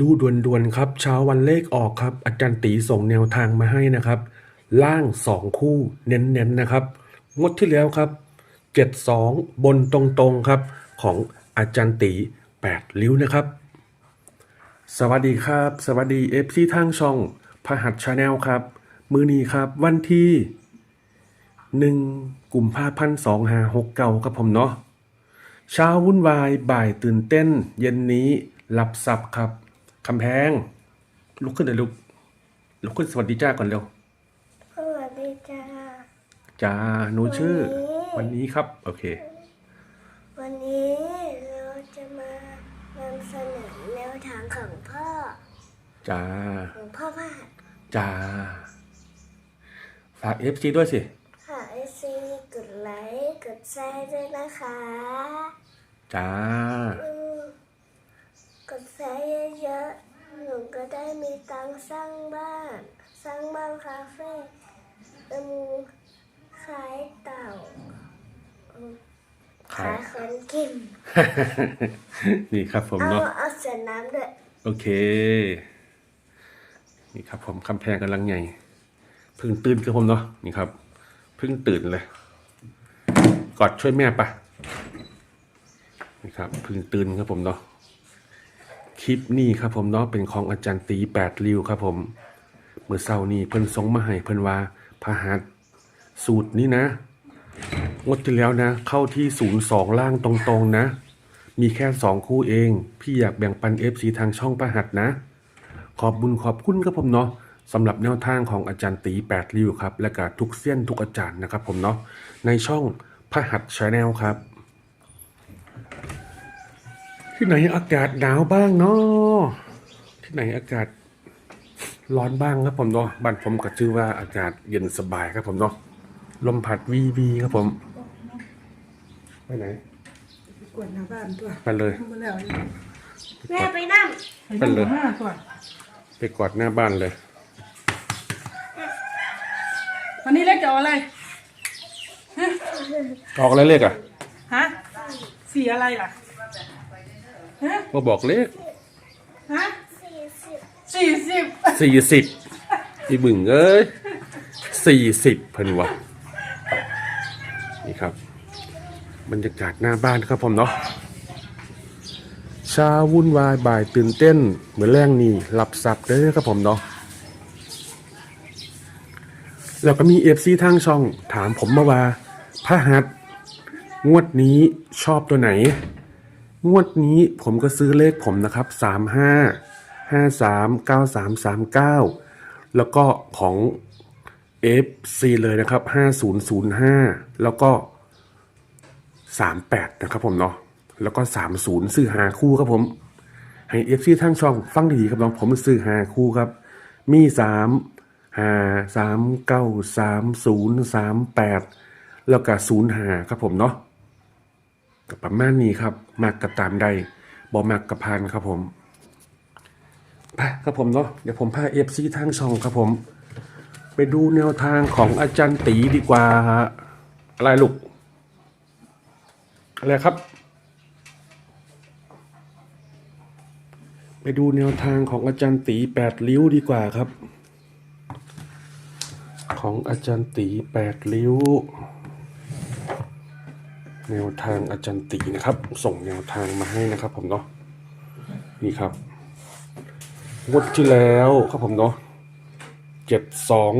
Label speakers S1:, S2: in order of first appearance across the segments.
S1: ดูด่วนๆครับ เช้าวันเลขออกครับ อาจารย์ตีส่งแนวทางมาให้นะครับ ล่างสองคู่เน้นๆนะครับ งดที่แล้วครับ 72 บนตรงๆครับ ของอาจารย์ตี8ริ้วนะครับ สวัสดีครับ สวัสดีเอฟซีทางช่องพหัสชาแนลครับ มือนี้ครับ วันที่หนึ่งกุมภาพันสองหาหกเก้าครับผมเนาะเช้าวุ่นวายบ่ายตื่นเต้น เย็นนี้หลับสับครับ คำแพง ลุกขึ้นเลยลุกลุกขึ้นสวัสดีจ้าก่อนเร็ว
S2: สวัสดีจ้า
S1: จ้าหนูชื่อ
S2: วั
S1: วัน
S2: นนี้
S1: นี้ครับ โอเค
S2: วันนี้เราจะมานำเสนอแนวทางของพ่อ
S1: จ้า
S2: ของพ่อพาด
S1: จ้า ฝากเอฟซีด้วยสิ
S2: ค่ะไอซีกดไลค์ กดแชร์ด้วยนะคะ
S1: จ้า
S2: อืมกดแชร์เยอะๆหนูก็ได้ มีตังค์สร้างบ้าน สร้างบ้านคาเฟ่อืมขายเต่าอืม
S1: ขา
S2: ขายยคนกิน
S1: นี่ครับผม
S2: เอา
S1: เนาะ
S2: เอาเสียน้ำด้วย
S1: โอเค นี่ครับผมคำแพงกำลังใหญ่เพิ่งตื่นครับผมเนาะนี่ครับเพิ่งตื่นเลย กอดช่วยแม่ปะนี่ครับเพิ่งตื่นครับผมเนาะ คลิปนี้ครับผมเนาะเป็นของอาจารย์ตีแปดริ้วครับผมเมื่อเช้านี้เพิ่นส่งมาให้เพิ่นว่าพหัสสูตรนี้นะงดที่แล้วนะ เข้าที่ศูนย์สองล่างตรงๆนะ มีแค่สองคู่เอง พี่อยากแบ่งปัน FC ทางช่องประหัสนะ ขอบบุญขอบคุณครับผมเนาะสำหรับแนวทางของอาจารย์ตีแปดริ้วครับ และก็ทุกเส้นทุกอาจารย์นะครับผมเนาะในช่องพระหัสชาแนลครับ ที่ไหนอากาศหนาวบ้างเนาะที่ไหนอากาศร้อนบ้างครับผมเนาะบ้านผมก็ชื่อว่าอากาศเย็นสบายครับผมเนาะลมพัดวีวีครับผม ไปไหน
S3: กวดหน้าบ้านตัว
S1: ไปเลย
S3: มาแล้วนี่
S2: แม่ไปนั่ง
S1: เป็นเลย
S3: ห้าก่อน
S1: ไปกอดหน้าบ้านเลย
S3: วันนี้เล็กจะเอาอะไร
S1: ออกอะไรเลขอะ
S3: ฮะสีอะไรล่ะ ฮะ
S1: มาบอกเลข
S3: ฮะ
S2: สี่สิบ
S3: สี่สิบ
S1: สี่สิบอีบึงเอ้ยสี่สิบเพิ่นวะนี่ครับ บรรยากาศหน้าบ้านครับผมเนาะเช้าวุ่นวายบ่ายตื่นเต้น เหมือนแรงนี่หลับสับเด้อครับผมเนาะแล้วก็มีเอฟซีทางช่องถามผมมาว่าพระหัสงวดนี้ชอบตัวไหน งวดนี้ผมก็ซื้อเลขผมนะครับสามห้าห้าสามเก้าสามสามเก้าแล้วก็ของ FC เลยนะครับห้าศูนย์ศูนย์ห้าแล้วก็สามแปดนะครับผมเนาะแล้วก็สามศูนย์ซื้อหาคู่ครับผม ให้ FC ทั้งช่องฟังดีๆครับน้องผมซื้อหาคู่ครับ มีสามห้าสามเก้าสามศูนย์สามแปดแล้วก็ศูนย์หาครับผมเนาะ กับประมาณนี้ครับมากกับตามใดบอมากกับพานครับผมไปครับผมเนาะเดี๋ยวผมพาเอฟซีทางช่องครับผม ไปดูแนวทางของอาจารย์ตีดีกว่าอะไรลูกอะไรครับ ไปดูแนวทางของอาจารย์ตีแปดริ้วดีกว่าครับ ของอาจารย์ตีแปดริ้ว แนวทางอาจารย์ตีนะครับ ส่งแนวทางมาให้นะครับ ผมเนาะนี่ครับงวดที่แล้วครับผมเนาะเจ็ดสอง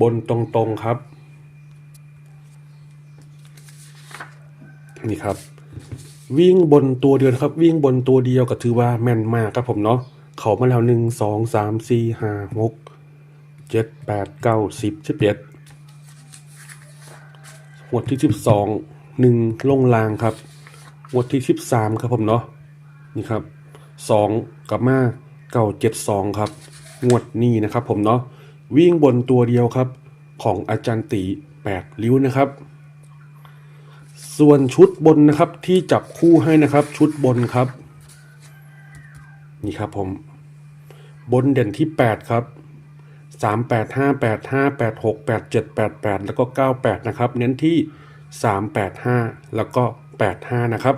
S1: บนตรงๆครับ นี่ครับ วิ่งบนตัวเดียวครับ วิ่งบนตัวเดียวก็ถือว่าแม่นมากครับผมเนาะเขามาแล้วหนึ่งสองสามสี่ห้าหกเจ็ดแปดเก้าสิบสิบเอ็ดหมวดที่สิบสอง หนึ่งลงลางครับหมวดที่สิบสามครับผมเนาะนี่ครับสองกับมาเก้าเจ็ดสองครับ งวดนี้นะครับผมเนาะวิ่งบนตัวเดียวครับ ของอาจารย์ตีแปดริ้วนะครับ ส่วนชุดบนนะครับที่จับคู่ให้นะครับ ชุดบนครับ นี่ครับผม บนเด่นที่แปดครับสามแปดห้าแปดห้าแปดหกแปดเจ็ดแปดแปดแล้วก็เก้าแปดนะครับ เน้นที่ สามแปดห้าแล้วก็แปดห้านะครับ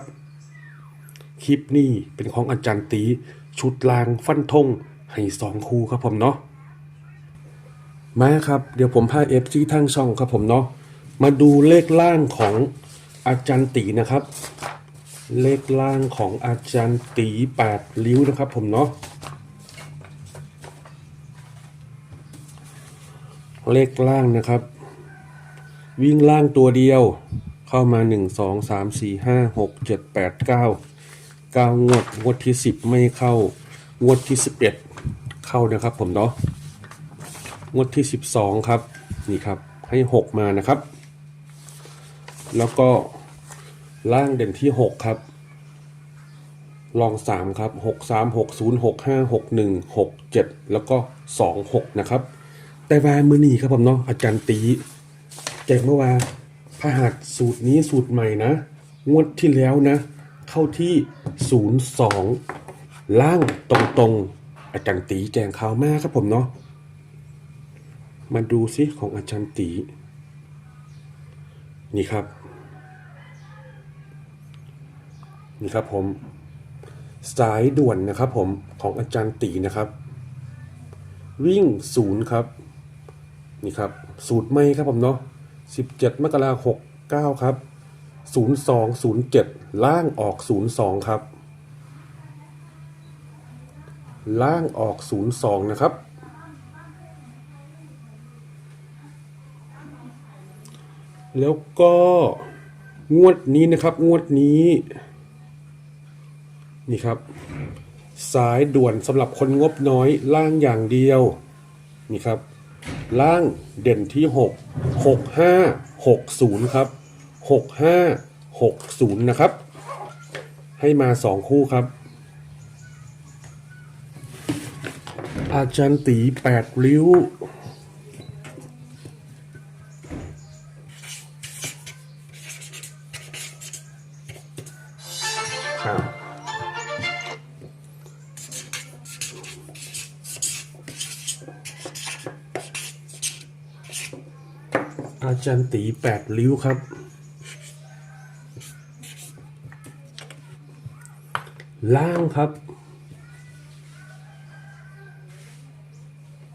S1: คลิปนี้เป็นของอาจารย์ตี ชุดลางฟันธงให้สองคู่ครับผมเนาะมาครับ เดี๋ยวผมพาเอฟซีทางช่องครับผมเนาะมาดูเลขล่างของอาจารย์ตีนะครับ เลขล่างของอาจารย์ตีแปดริ้วนะครับผมเนาะเลขล่างนะครับ วิ่งล่างตัวเดียว เข้ามา 1 2 3 4 5 6 7 8 9 9 งวด งวดที่ 10 ไม่เข้า งวดที่ 11 เข้านะครับผมเนาะ งวดที่ 12 ครับ นี่ครับ ให้ 6 มานะครับ แล้วก็ล่างเด่นที่ 6 ครับ ลอง 3 ครับ 6 3 6 0 6 5 6 1 6 7 แล้วก็ 2 6 นะครับ แต่ว่ามือนีครับผมเนาะ อาจารย์ตี แจ้งเมื่อวานพระหัสสูตรนี้สูตรใหม่นะ งวดที่แล้วนะ เข้าที่02ล่างตรงๆ อาจารย์ตีแจงข่าวมากครับผมเนาะมาดูซิของอาจารย์ตี นี่ครับ นี่ครับผม สายด่วนนะครับผมของอาจารย์ตีนะครับ วิ่งศูนย์ครับ นี่ครับ สูตรไม่ครับผมเนาะ 17 มกราคม69ครับ 0207 ล่างออก 02 ครับ ล่างออก 02 นะครับ แล้วก็งวดนี้นะครับ งวดนี้ นี่ครับ สายด่วนสำหรับคนงบน้อยล่างอย่างเดียว นี่ครับ ล่างเด่นที่ 6 6 5 6 0 ครับ 6 5 6 0 นะครับ ให้มา 2 คู่ครับ อาจารย์ตี8ริ้ว อาจารย์ตีแปดริ้วครับ ล่างครับ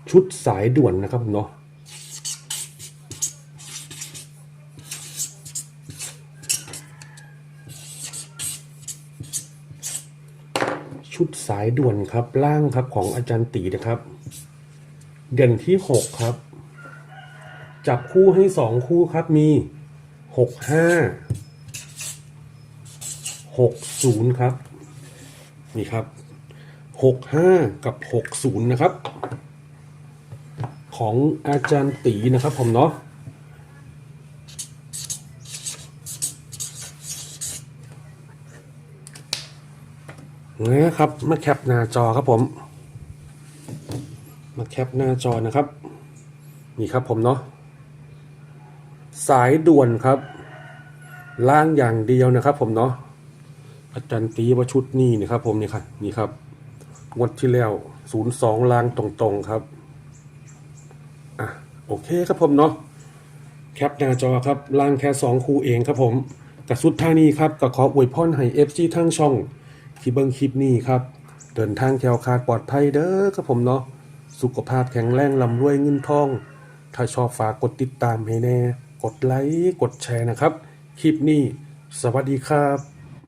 S1: ชุดสายด่วนนะครับเนาะชุดสายด่วนครับล่างครับของอาจารย์ตีนะครับ เด่นที่หกครับ จับคู่ให้สองคู่ครับมีหกห้าหกศูนย์ครับ นี่ครับหกห้ากับหกศูนย์นะครับ ของอาจารย์ตีนะครับผมเนาะนะครับมาแคปหน้าจอครับผม มาแคปหน้าจอนะครับ นี่ครับผมเนาะ สายด่วนครับ ล่างอย่างเดียวนะครับ ผมเนาะอาจารย์ตีว่าชุดนี้นะครับ ผมนี่ครับนี่ครับงวดที่แล้วศูนย์สองล่างตรงๆครับอะโอเคครับผมเนาะแคปหน้าจอครับล่างแค่สองคู่เองครับผมกับสุดท่านี้ครับก็ขออวยพรให้เอฟซีทั้งช่องที่เบิ้งคลิปนี้ครับเดินทางแคล้วคลาดปลอดภัยเด้อครับผมเนาะสุขภาพแข็งแรงลำรวยเงินทอง ถ้าชอบฝากกดติดตามให้แน่ กดไลค์ กดแชร์นะครับ คลิปนี้ สวัสดีครับ